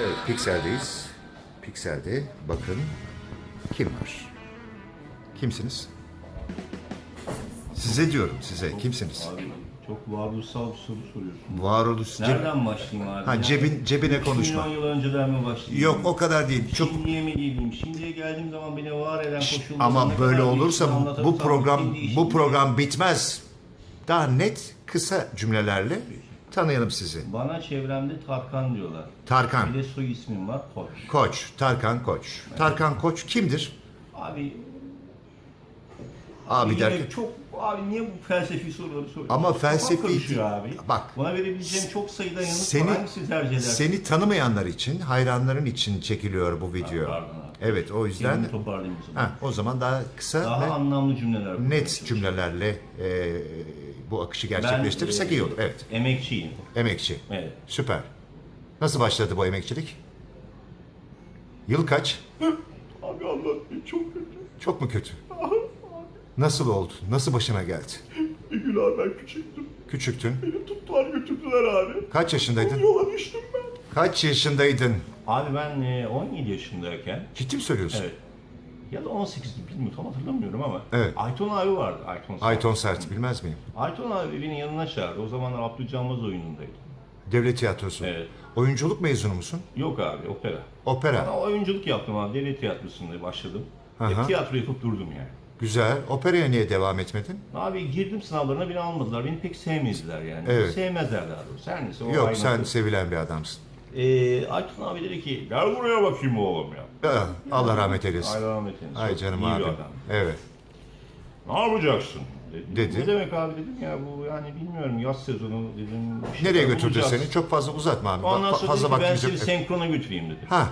Evet, Piksel'deyiz. Piksel'de bakın kim var? Kimsiniz? Size diyorum, size. Kimsiniz? Abi çok varoluşsal bir soru soruyorsun. Varoluş. Nereden başlayayım abi? Ha, cebin, cebine 2 konuşma. milyon yıl önceden mi başlayayım? Yok, o kadar değil. Çok Şimdiye mi geleyim? Şimdiye geldiğim zaman beni var eden koşulları ama böyle olursa bu, bu anlatırsam program bu program bitmez. Daha net, kısa cümlelerle tanıyalım sizi. Bana çevremde Tarkan diyorlar. Tarkan Bir de soy ismim var Koç. Koç, Tarkan Koç. Tarkan Koç kimdir? Abi Abi derken çok abi niye bu felsefi soruları soruyorsun? Ama felsefi abi. Bak. Bana verebileceğin çok sayıda yanıt Seni- var. Hangisi tercih edersin? seni tanımayanlar için, hayranların için çekiliyor bu video. pardon abi. Evet, o yüzden toparlayayım o zaman. ha, o zaman daha kısa Daha ve anlamlı cümleler. net cümlelerle e, bu akışı gerçekleştirirsek Ben, iyi e, olur. Evet, Emekçiyim. emekçi. Evet. Süper. Nasıl başladı bu emekçilik? Yıl kaç? Abi anlatmayın çok kötü. Çok mu kötü? Nasıl oldu? Nasıl başına geldi? Bir gün abi ben küçüktüm. Küçüktün. Beni tuttular götürdüler abi. Kaç yaşındaydın? Yola düştüm ben. Kaç yaşındaydın? Abi ben e, 17 yaşındayken Ciddi mi söylüyorsun? evet ya da 18 bilmiyorum tam hatırlamıyorum ama Evet. Ayton abi vardı Ayton. Sert. Ayton Sert bilmez miyim? Ayton abi beni yanına çağırdı. O zamanlar Abdülcanmaz oyunundaydı. Devlet tiyatrosu. Evet. Oyunculuk mezunu musun? Yok abi opera. Opera. Ben oyunculuk yaptım abi. Devlet tiyatrosunda başladım. Aha. Hep tiyatro yapıp durdum yani. Güzel. Operaya niye devam etmedin? Abi girdim sınavlarına beni almadılar. Beni pek sevmediler yani. Evet. Sevmezler daha doğrusu. Her neyse. o Yok sen sevilen bir adamsın. Ee, Aytun abi dedi ki gel buraya bakayım oğlum ya. Allah rahmet eylesin. Ay rahmet eylesin. Ay Çok canım iyi abi. bir adam. Evet. Ne yapacaksın? Dedi. Dedi. Ne demek abi dedim ya bu yani bilmiyorum yaz sezonu dedim. bir şeyler Nereye götürdü bulacağız. seni? Çok fazla uzatma abi. Ondan Fa- sonra fazla dedi ki ben vaktimiz seni yok. senkrona götüreyim dedi. Ha.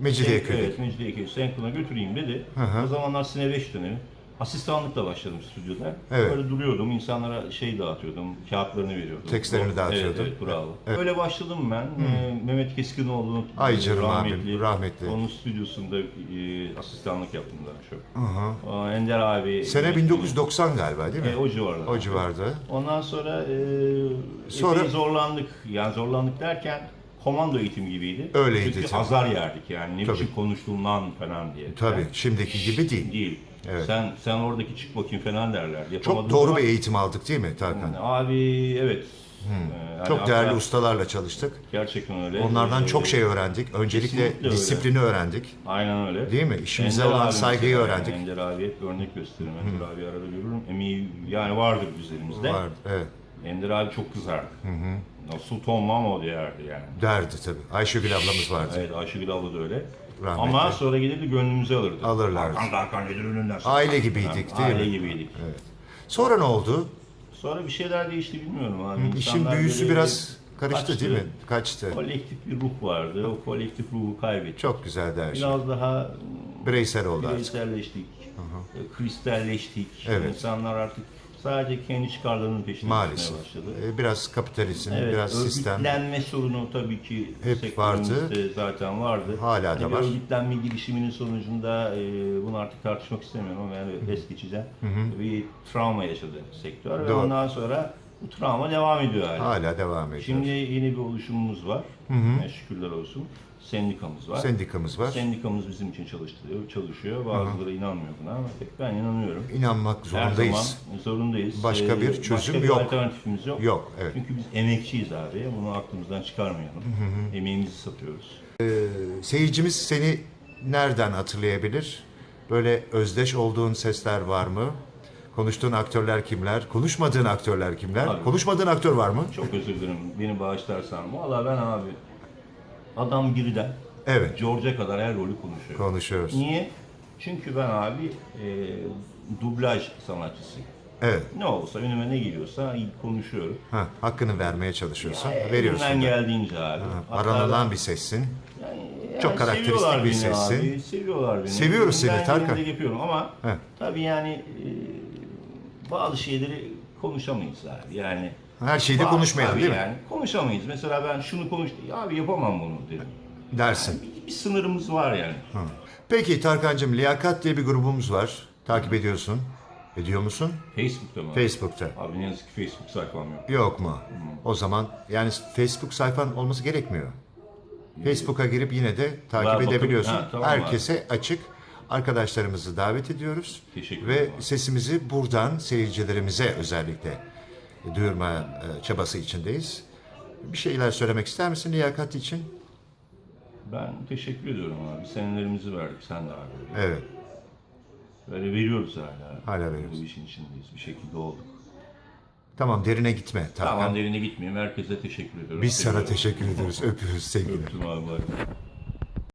Mecidiyeköy. Evet Mecidiyeköy senkrona götüreyim dedi. hı. O zamanlar Sine 5 dönemi. Asistanlıkla başladım stüdyoda. Evet. Böyle duruyordum, insanlara şey dağıtıyordum, kağıtlarını veriyordum. Tekstlerini dağıtıyordun. Evet, evet, bravo. Öyle başladım ben. Ee, Mehmet Keskinoğlu'nun Ay canım rahmetli, abim, rahmetli. Onun stüdyosunda e, asistanlık yaptım daha çok. Hı. Aa, Ender abi. Sene 1990 galiba değil mi? E, o civarda. O civarda. Ondan sonra, e, Sonra- epey zorlandık. Yani zorlandık derken komando eğitimi gibiydi. Öyleydi Çünkü tabii. azar yerdik yani. Ne Tabii. biçim konuştun lan falan diye. Tabii. Yani Şimdiki gibi değil. değil. Evet. Sen sen oradaki çık bakayım falan derler. Çok Yapamadığın doğru zaman- bir eğitim aldık değil mi Tarkan? Abi evet. Ee, yani Çok değerli ustalarla çalıştık. Gerçekten öyle. Onlardan Ee, çok şey öğrendik. Öncelikle kesinlikle öyle. disiplini öğrendik. Aynen öyle. Değil mi? İşimize olan saygıyı öğrendik. Ender abi hep örnek gösteririm. Ender abi arada görürüm. Emeği yani vardır üzerimizde. Vardı. Evet. Ender abi çok kızardı. Nasıl tonmam o derdi yani. Derdi tabii. Ayşegül ablamız vardı. Evet Ayşegül abla da öyle. Rahmetli. Ama sonra gelirdi gönlümüzü alırdı. Alırlardı. Hakan Hakan gelir önünden. Aile gibiydik değil Aile mi? gibiydik. Sonra ne oldu? Sonra bir şeyler değişti bilmiyorum abi. İşin İnsanlar büyüsü böyle biraz karıştı kaçtı. değil mi? Kaçtı. Kolektif bir ruh vardı. O kolektif ruhu kaybettik. Çok güzeldi her şey. Biraz daha Bireysel oldu artık. bireyselleştik, kristalleştik. Evet. İnsanlar artık sadece kendi çıkarlarının peşinde Maalesef. başladı. Ee, Biraz kapitalizm, Evet, biraz sistem. örgütlenme sorunu tabii ki Hep sektörümüzde vardı. zaten vardı. Hala da Hani var. Örgütlenme girişiminin sonucunda e, bunu artık tartışmak istemiyorum ama yani es geçeceğim. Bir travma yaşadı sektör ve Doğru. ondan sonra bu travma devam ediyor hala. Hala devam ediyor. Şimdi yeni bir oluşumumuz var. Yani şükürler olsun. Sendikamız var. Sendikamız var. Sendikamız bizim için çalıştırıyor, çalışıyor. Bazıları inanmıyor buna ama ben inanıyorum. İnanmak Her zorundayız. zaman zorundayız. Başka Ee, bir çözüm başka bir yok. alternatifimiz yok. Yok, evet. Çünkü biz emekçiyiz abi. Bunu aklımızdan çıkarmayalım. Emeğimizi satıyoruz. Seyircimiz seni nereden hatırlayabilir? Böyle özdeş olduğun sesler var mı? Konuştuğun aktörler kimler? Konuşmadığın aktörler kimler? Abi. Konuşmadığın aktör var mı? Çok özür dilerim beni bağışlarsan. Valla ben abi adam birden Evet. George'a kadar her rolü konuşuyorum. Konuşuyoruz. Niye? Çünkü ben abi e, dublaj sanatçısıyım. Evet. Ne olsa önüme ne geliyorsa konuşuyorum. Ha, hakkını vermeye çalışıyorsun. Ya, Veriyorsun. Elimden geldiğince abi. Hatta Aranılan bir sessin. Yani, Çok karakteristik bir sessin. Abi, seviyorlar beni. Seviyoruz seni, Ben Tarkan. elimde yapıyorum ama Heh. tabii yani e, bazı şeyleri konuşamayız abi. Yani Her şeyi de bazı- konuşmayalım değil mi? yani, Konuşamayız. Mesela ben şunu konuş, ya abi yapamam bunu dedim. Dersin. Bir, bir sınırımız var yani. Peki Tarkan'cığım Liyakat diye bir grubumuz var. Takip ediyorsun. Ediyor musun? Facebook'ta mı? Facebook'ta. Abi ne yazık ki Facebook sayfam yok. Yok mu? O zaman yani Facebook sayfan olması gerekmiyor. Facebook'a girip yine de takip bakın- edebiliyorsun. Ha, tamam abi. Herkese açık. Arkadaşlarımızı davet ediyoruz. Teşekkür Ve ederim sesimizi buradan seyircilerimize özellikle duyurma e, çabası içindeyiz. Bir şeyler söylemek ister misin liyakat için? Ben teşekkür ediyorum abi. Senelerimizi verdik sen de abi. Evet. Böyle veriyoruz hala. Hala veriyoruz. Bu işin içindeyiz. Bir şekilde olduk. Tamam derine gitme. Tarkan. Tamam derine gitmeyeyim. Herkese teşekkür ediyorum. Biz sana teşekkür ediyoruz. Öpüyoruz sevgiler. Öptüm abi.